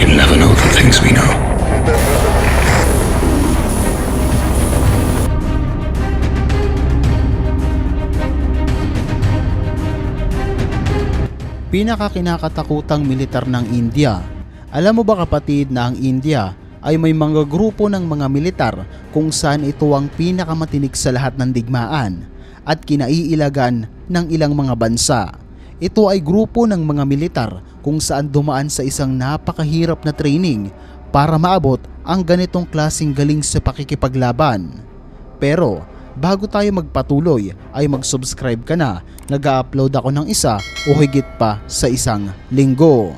You'll never know the things we know. pinakakinakatakutang militar ng India. Alam mo ba kapatid na ang India ay may mga grupo ng mga militar kung saan ito ang pinakamatinig sa lahat ng digmaan at kinaiilagan ng ilang mga bansa. Ito ay grupo ng mga militar kung saan dumaan sa isang napakahirap na training para maabot ang ganitong klasing galing sa pakikipaglaban. Pero bago tayo magpatuloy ay mag-subscribe ka na. Nag-upload ako ng isa o higit pa sa isang linggo.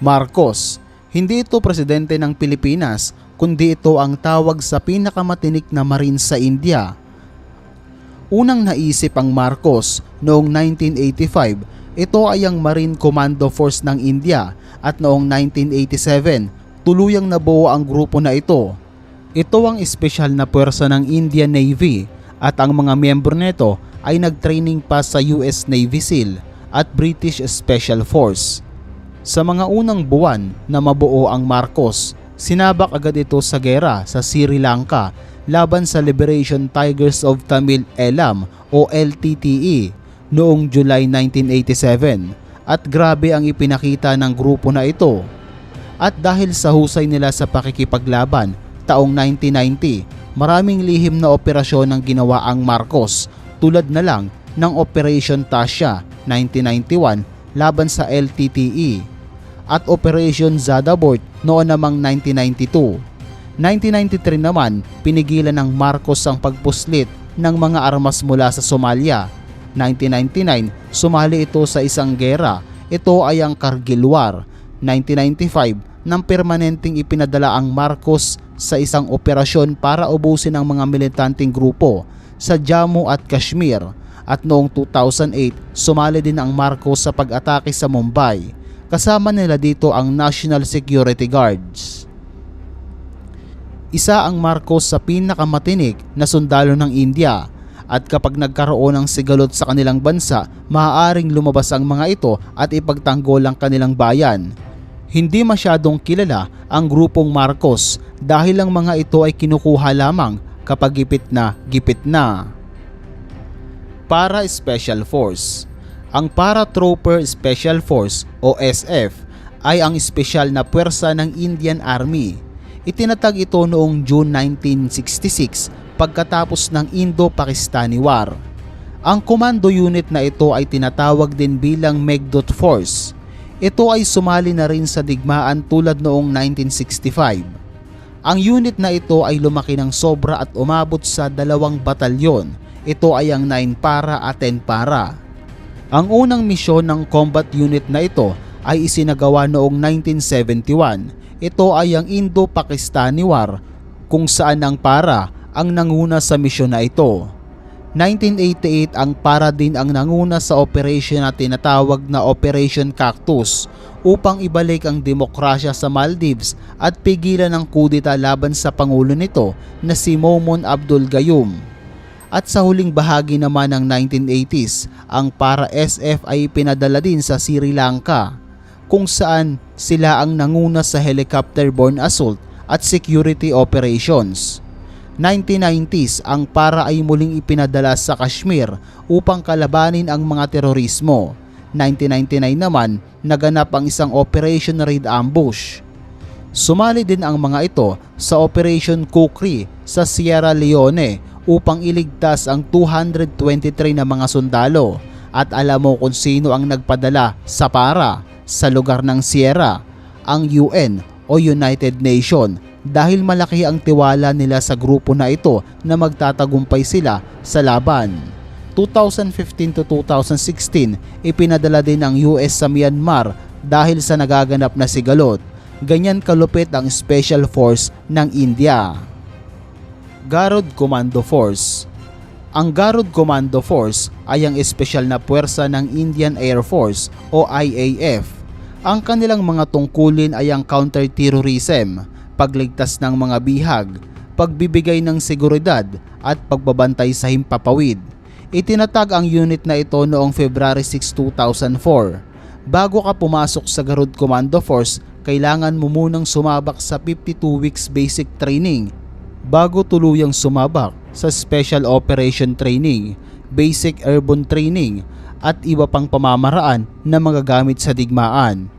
Marcos, hindi ito presidente ng Pilipinas kundi ito ang tawag sa pinakamatinik na marine sa India. Unang naisip ang Marcos noong 1985, ito ay ang Marine Commando Force ng India at noong 1987, tuluyang nabuo ang grupo na ito ito ang espesyal na puwersa ng Indian Navy at ang mga miyembro nito ay nagtraining pa sa US Navy SEAL at British Special Force. Sa mga unang buwan na mabuo ang Marcos, sinabak agad ito sa gera sa Sri Lanka laban sa Liberation Tigers of Tamil Elam o LTTE noong July 1987 at grabe ang ipinakita ng grupo na ito. At dahil sa husay nila sa pakikipaglaban taong 1990, maraming lihim na operasyon ang ginawa ang Marcos tulad na lang ng Operation Tasha 1991 laban sa LTTE at Operation Zadabort noon namang 1992. 1993 naman, pinigilan ng Marcos ang pagpuslit ng mga armas mula sa Somalia. 1999, sumali ito sa isang gera. Ito ay ang Kargil War. 1995, nang permanenteng ipinadala ang Marcos sa isang operasyon para ubusin ang mga militanteng grupo sa Jammu at Kashmir at noong 2008 sumali din ang Marcos sa pag-atake sa Mumbai. Kasama nila dito ang National Security Guards. Isa ang Marcos sa pinakamatinik na sundalo ng India at kapag nagkaroon ng sigalot sa kanilang bansa, maaaring lumabas ang mga ito at ipagtanggol ang kanilang bayan. Hindi masyadong kilala ang grupong Marcos dahil ang mga ito ay kinukuha lamang kapag gipit na gipit na. Para Special Force Ang Paratrooper Special Force o SF ay ang espesyal na puwersa ng Indian Army. Itinatag ito noong June 1966 pagkatapos ng Indo-Pakistani War. Ang komando unit na ito ay tinatawag din bilang Megdot Force ito ay sumali na rin sa digmaan tulad noong 1965. Ang unit na ito ay lumaki ng sobra at umabot sa dalawang batalyon. Ito ay ang 9 para at 10 para. Ang unang misyon ng combat unit na ito ay isinagawa noong 1971. Ito ay ang Indo-Pakistani War kung saan ang para ang nanguna sa misyon na ito. 1988 ang para din ang nanguna sa operation na tinatawag na Operation Cactus upang ibalik ang demokrasya sa Maldives at pigilan ang kudita laban sa pangulo nito na si Momon Abdul Gayoom. At sa huling bahagi naman ng 1980s, ang para SF ay pinadala din sa Sri Lanka kung saan sila ang nanguna sa helicopter-borne assault at security operations. 1990s ang para ay muling ipinadala sa Kashmir upang kalabanin ang mga terorismo. 1999 naman naganap ang isang Operation Raid Ambush. Sumali din ang mga ito sa Operation Kukri sa Sierra Leone upang iligtas ang 223 na mga sundalo at alam mo kung sino ang nagpadala sa para sa lugar ng Sierra, ang UN o United Nation dahil malaki ang tiwala nila sa grupo na ito na magtatagumpay sila sa laban. 2015 to 2016, ipinadala din ng US sa Myanmar dahil sa nagaganap na sigalot. Ganyan kalupit ang Special Force ng India. Garod Commando Force Ang Garod Commando Force ay ang espesyal na puwersa ng Indian Air Force o IAF. Ang kanilang mga tungkulin ay ang counter-terrorism, pagligtas ng mga bihag, pagbibigay ng seguridad at pagbabantay sa himpapawid. Itinatag ang unit na ito noong February 6, 2004. Bago ka pumasok sa Garud Commando Force, kailangan mo munang sumabak sa 52 weeks basic training bago tuluyang sumabak sa Special Operation Training, Basic Airborne Training at iba pang pamamaraan na magagamit sa digmaan.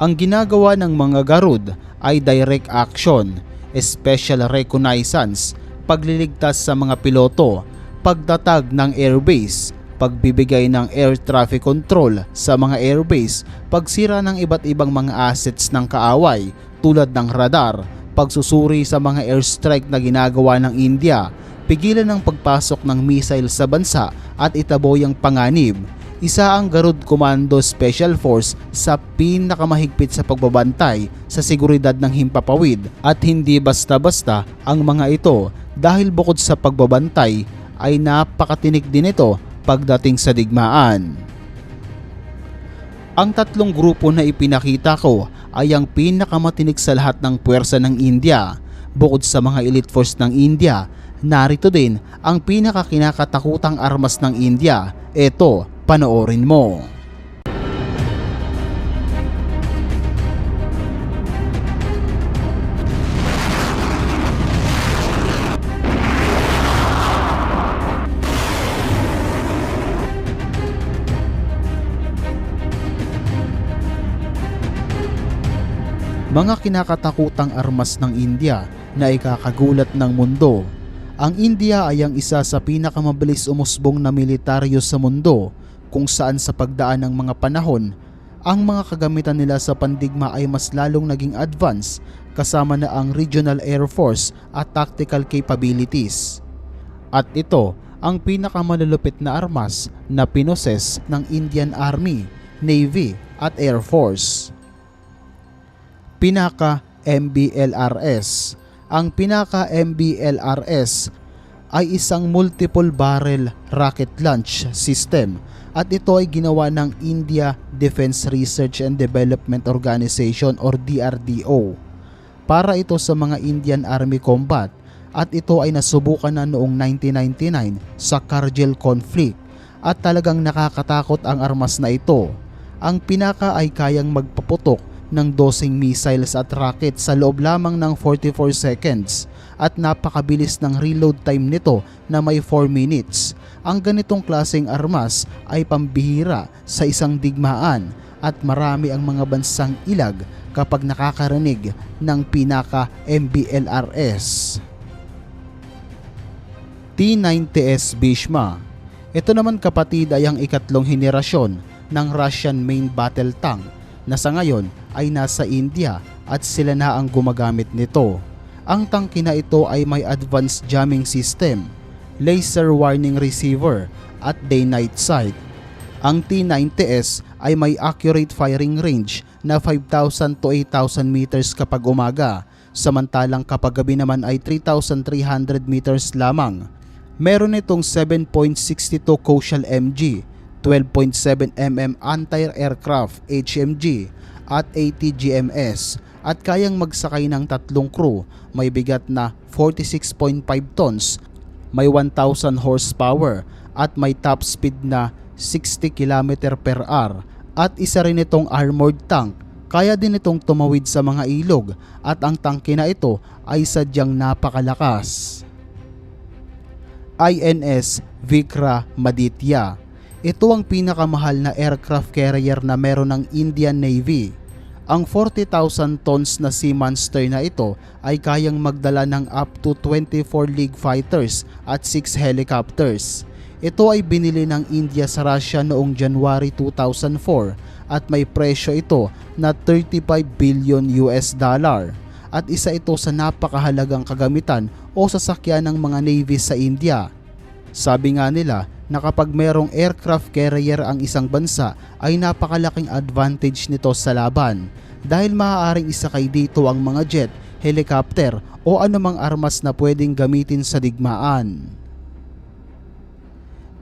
Ang ginagawa ng mga Garud ay direct action, special reconnaissance, pagliligtas sa mga piloto, pagtatag ng airbase, pagbibigay ng air traffic control sa mga airbase, pagsira ng iba't ibang mga assets ng kaaway tulad ng radar, pagsusuri sa mga airstrike na ginagawa ng India, pigilan ng pagpasok ng missile sa bansa at itaboy ang panganib. Isa ang Garud Commando Special Force sa pinakamahigpit sa pagbabantay sa seguridad ng himpapawid at hindi basta-basta ang mga ito dahil bukod sa pagbabantay ay napakatinik din ito pagdating sa digmaan. Ang tatlong grupo na ipinakita ko ay ang pinakamatinik sa lahat ng puwersa ng India. Bukod sa mga elite force ng India, narito din ang pinakakinakatakutang armas ng India. Ito, panoorin mo. Mga kinakatakutang armas ng India na ikakagulat ng mundo. Ang India ay ang isa sa pinakamabilis umusbong na militaryo sa mundo kung saan sa pagdaan ng mga panahon, ang mga kagamitan nila sa pandigma ay mas lalong naging advance kasama na ang Regional Air Force at tactical capabilities. At ito ang pinakamalulupit na armas na pinoses ng Indian Army, Navy at Air Force. Pinaka MBLRS. Ang Pinaka MBLRS ay isang multiple barrel rocket launch system at ito ay ginawa ng India Defense Research and Development Organization or DRDO para ito sa mga Indian Army combat at ito ay nasubukan na noong 1999 sa Kargil conflict at talagang nakakatakot ang armas na ito. Ang pinaka ay kayang magpaputok ng dosing missiles at rocket sa loob lamang ng 44 seconds at napakabilis ng reload time nito na may 4 minutes. Ang ganitong klaseng armas ay pambihira sa isang digmaan at marami ang mga bansang ilag kapag nakakarinig ng pinaka MBLRS. T-90S Bhishma Ito naman kapatid ay ang ikatlong henerasyon ng Russian main battle tank na sa ngayon ay nasa India at sila na ang gumagamit nito. Ang tangke na ito ay may advanced jamming system, laser warning receiver at day-night sight. Ang T-90S ay may accurate firing range na 5,000 to 8,000 meters kapag umaga, samantalang kapag gabi naman ay 3,300 meters lamang. Meron itong 7.62 Koshal MG, 12.7 mm anti-aircraft HMG at 80 GMS at kayang magsakay ng tatlong crew, may bigat na 46.5 tons, may 1,000 horsepower at may top speed na 60 km per hour at isa rin itong armored tank. Kaya din itong tumawid sa mga ilog at ang tangke na ito ay sadyang napakalakas. INS Vikra Maditya ito ang pinakamahal na aircraft carrier na meron ng Indian Navy. Ang 40,000 tons na Sea Monster na ito ay kayang magdala ng up to 24 League fighters at 6 helicopters. Ito ay binili ng India sa Russia noong January 2004 at may presyo ito na 35 billion US dollar at isa ito sa napakahalagang kagamitan o sasakyan ng mga navy sa India. Sabi nga nila na kapag mayroong aircraft carrier ang isang bansa ay napakalaking advantage nito sa laban dahil maaaring isakay dito ang mga jet, helicopter o anumang armas na pwedeng gamitin sa digmaan.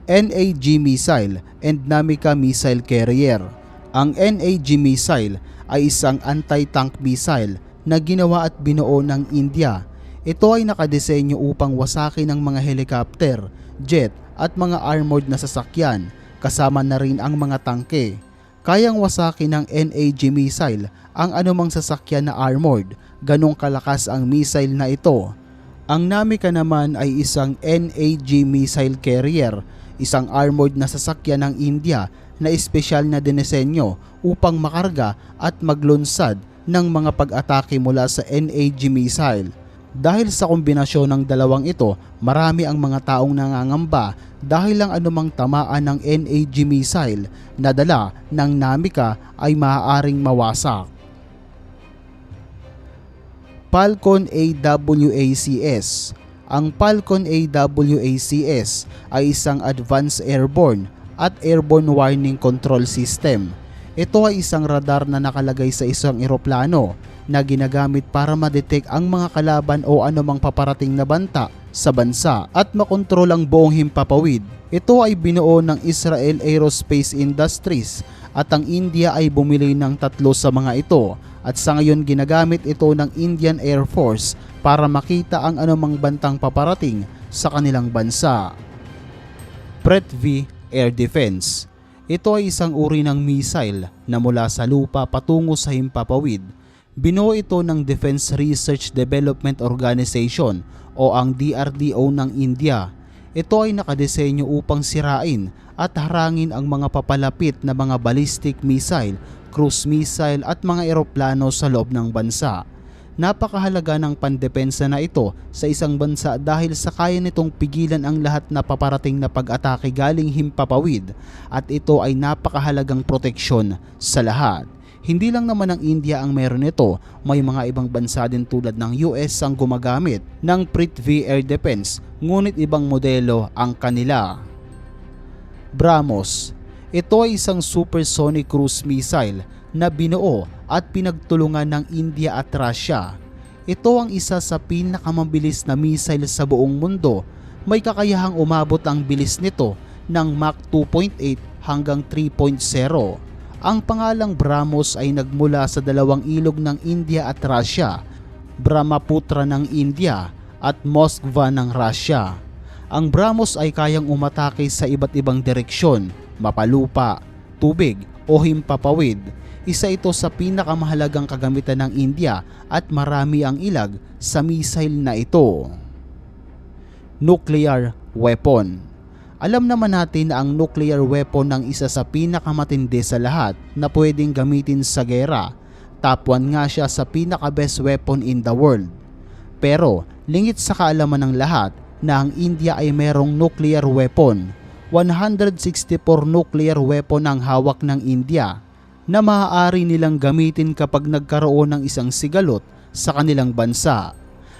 NAG missile and Namika missile carrier. Ang NAG missile ay isang anti-tank missile na ginawa at binuo ng India. Ito ay nakadesenyo upang wasakin ng mga helicopter, jet at mga armored na sasakyan kasama na rin ang mga tangke. Kayang wasakin ng NAG missile ang anumang sasakyan na armored, ganong kalakas ang missile na ito. Ang Namika naman ay isang NAG missile carrier, isang armored na sasakyan ng India na espesyal na dinesenyo upang makarga at maglunsad ng mga pag-atake mula sa NAG missile. Dahil sa kombinasyon ng dalawang ito, marami ang mga taong nangangamba dahil lang anumang tamaan ng NAG missile na dala ng Namika ay maaaring mawasak. Falcon AWACS Ang Falcon AWACS ay isang advanced airborne at airborne warning control system. Ito ay isang radar na nakalagay sa isang eroplano na ginagamit para ma-detect ang mga kalaban o anumang paparating na banta sa bansa at makontrol ang buong himpapawid. Ito ay binuo ng Israel Aerospace Industries at ang India ay bumili ng tatlo sa mga ito at sa ngayon ginagamit ito ng Indian Air Force para makita ang anumang bantang paparating sa kanilang bansa. Prithvi Air Defense Ito ay isang uri ng missile na mula sa lupa patungo sa himpapawid. Binuo ito ng Defense Research Development Organization o ang DRDO ng India. Ito ay nakadesenyo upang sirain at harangin ang mga papalapit na mga ballistic missile, cruise missile at mga eroplano sa loob ng bansa. Napakahalaga ng pandepensa na ito sa isang bansa dahil sa kaya nitong pigilan ang lahat na paparating na pag-atake galing himpapawid at ito ay napakahalagang proteksyon sa lahat. Hindi lang naman ang India ang meron nito, may mga ibang bansa din tulad ng US ang gumagamit ng Prithvi Air Defense ngunit ibang modelo ang kanila. BrahMos Ito ay isang supersonic cruise missile na binuo at pinagtulungan ng India at Russia. Ito ang isa sa pinakamabilis na missile sa buong mundo. May kakayahang umabot ang bilis nito ng Mach 2.8 hanggang 3.0. Ang pangalang BrahMos ay nagmula sa dalawang ilog ng India at Russia, Brahmaputra ng India at Moskva ng Russia. Ang BrahMos ay kayang umatake sa iba't ibang direksyon, mapalupa, tubig o himpapawid. Isa ito sa pinakamahalagang kagamitan ng India at marami ang ilag sa missile na ito. Nuclear Weapon alam naman natin na ang nuclear weapon ang isa sa pinakamatindi sa lahat na pwedeng gamitin sa gera. Top 1 nga siya sa pinaka best weapon in the world. Pero lingit sa kaalaman ng lahat na ang India ay merong nuclear weapon. 164 nuclear weapon ang hawak ng India na maaari nilang gamitin kapag nagkaroon ng isang sigalot sa kanilang bansa.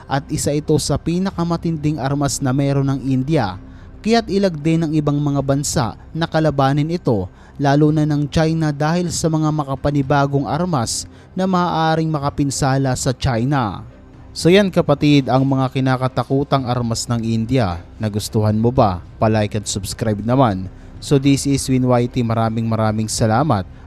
At isa ito sa pinakamatinding armas na meron ng India kaya't ilag din ng ibang mga bansa na kalabanin ito lalo na ng China dahil sa mga makapanibagong armas na maaaring makapinsala sa China. So yan kapatid ang mga kinakatakutang armas ng India. Nagustuhan mo ba? Palike at subscribe naman. So this is Win YT. Maraming maraming salamat